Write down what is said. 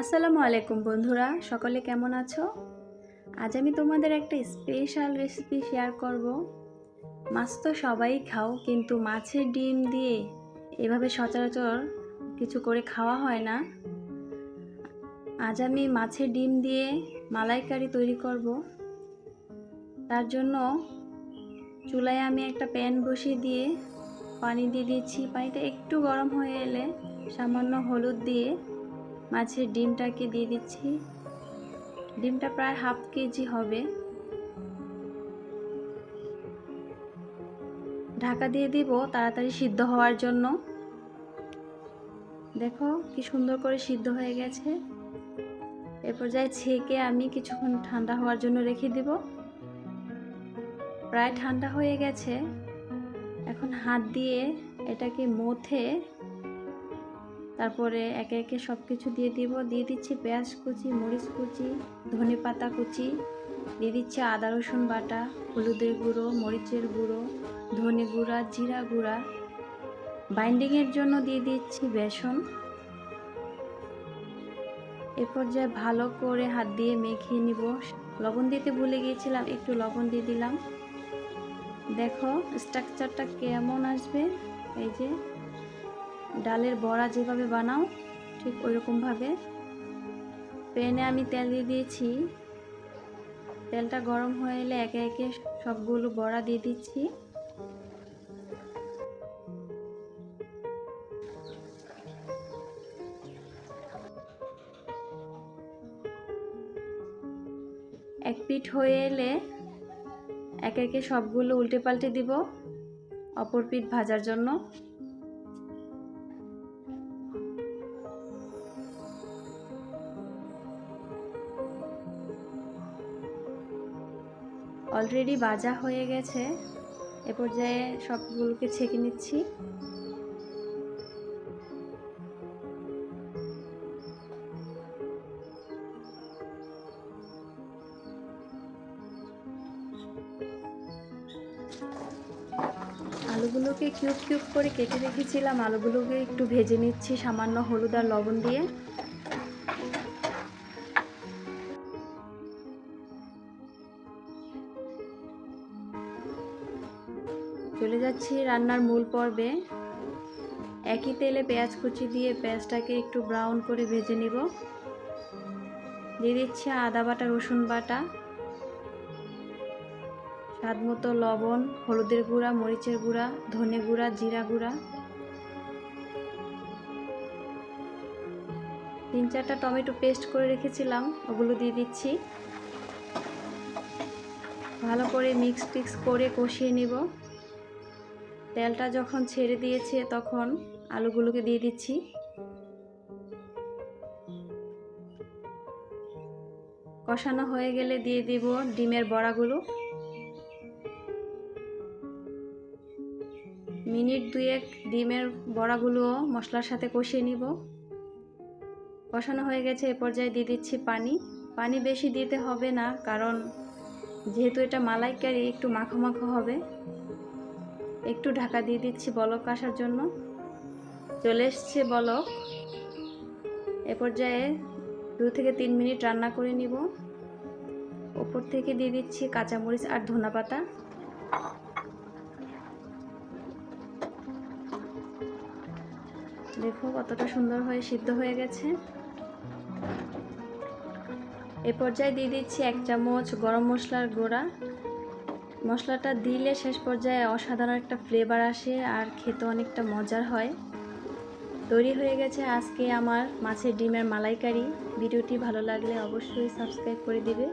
আসসালামু আলাইকুম বন্ধুরা, সকলে কেমন আছো? আজ আমি তোমাদের একটা স্পেশাল রেসিপি শেয়ার করব। মাছ তো সবাই খাও, কিন্তু মাছের ডিম দিয়ে এভাবে সচরাচর কিছু করে খাওয়া হয় না। আজ আমি মাছের ডিম দিয়ে মালাইকারি তৈরি করব। তার জন্য চুলায় আমি একটা প্যান বসিয়ে দিয়ে পানি দিয়ে দিচ্ছি। পানিটা একটু গরম হয়ে এলে সামান্য হলুদ দিয়ে মাছের ডিমটাকে দিয়ে দিচ্ছি। ডিমটা প্রায় হাফ কেজি হবে। ঢাকা দিয়ে দিব তাড়াতাড়ি সিদ্ধ হওয়ার জন্য। দেখো কি সুন্দর করে সিদ্ধ হয়ে গেছে। এরপর যাই ছেঁকে আমি কিছুক্ষণ ঠান্ডা হওয়ার জন্য রেখে দিব। প্রায় ঠান্ডা হয়ে গেছে। এখন হাত দিয়ে এটাকে মথে তারপরে একে একে সব কিছু দিয়ে দিব। দিয়ে দিচ্ছি পেঁয়াজ কুচি, মরিচ কুচি ধনে পাতা কুচি। দিয়ে দিচ্ছি আদা, রসুন বাটা, হলুদের গুঁড়ো, মরিচের গুঁড়ো, ধনে গুঁড়া, জিরা গুঁড়া। বাইন্ডিংয়ের জন্য দিয়ে দিচ্ছি বেসন। এ পর্যায়ে ভালো করে হাত দিয়ে মেখে নিব। লবণ দিতে ভুলে গিয়েছিলাম, একটু লবণ দিয়ে দিলাম। দেখো স্ট্রাকচারটা কেমন আসবে? এই যে ডালের বড়া যেভাবে বানাও, ঠিক ওইরকমভাবে। প্যানে আমি তেল দিয়ে দিয়েছি। তেলটা গরম হয়ে এলে একে একে সবগুলো বড়া দিয়ে দিচ্ছি। এক পিঠ হয়ে এলে একে একে সবগুলো উল্টে পাল্টে দিব, অপর পিঠ ভাজার জন্য। অলরেডি বাজা হয়ে গেছে। এ পর্যায়ে সবগুলোকে ছেঁকে নিচ্ছি। আলুগুলোকে কিউব কিউব করে কেটে রেখেছিলাম। আলুগুলোকে একটু ভেজে নিচ্ছি, সামান্য হলুদ আর লবণ দিয়ে। চলে যাচ্ছি রান্নার মূল পর্বে। একই তেলে পেঁয়াজ কুচি দিয়ে পেঁয়াজটাকে একটু ব্রাউন করে ভেজে নিব। দিয়ে দিচ্ছি আদা বাটা, রসুন বাটা, স্বাদ মতো লবণ, হলুদের গুঁড়া, মরিচের গুঁড়া, ধনে গুঁড়া, জিরা গুঁড়া। তিন চারটা টমেটো পেস্ট করে রেখেছিলাম, ওগুলো দিয়ে দিচ্ছি। ভালো করে মিক্স টিক্স করে কষিয়ে নিব। তেলটা যখন ছেড়ে দিয়েছে, তখন আলুগুলোকে দিয়ে দিচ্ছি। কষানো হয়ে গেলে দিয়ে দিব ডিমের বড়াগুলো। মিনিট দুয়েক ডিমের বড়াগুলো মশলার সাথে কষিয়ে নিব। কষানো হয়ে গেছে, এ পর্যায়ে দিয়ে দিচ্ছি পানি। পানি বেশি দিতে হবে না, কারণ যেহেতু এটা মালাইকারি, একটু মাখো মাখো হবে। একটু ঢাকা দিয়ে দিচ্ছি বলক আসার জন্য। চলে এসছে বলক। এ পর্যায়ে দু থেকে তিন মিনিট রান্না করে নিব। ওপর থেকে দিয়ে দিচ্ছি কাঁচামরিচ আর ধনা পাতা দেখো কতটা সুন্দর হয়ে সিদ্ধ হয়ে গেছে। এ পর্যায়ে দিয়ে দিচ্ছি এক চামচ গরম মশলার গুঁড়া। মশলাটা দিলে শেষ পর্যায়ে অসাধারণ একটা ফ্লেভার আসে আর খেতে অনেকটা মজার হয়। তৈরি হয়ে গেছে আজকে আমার মাছের ডিমের মালাইকারি। ভিডিওটি ভালো লাগলে অবশ্যই সাবস্ক্রাইব করে দিবে।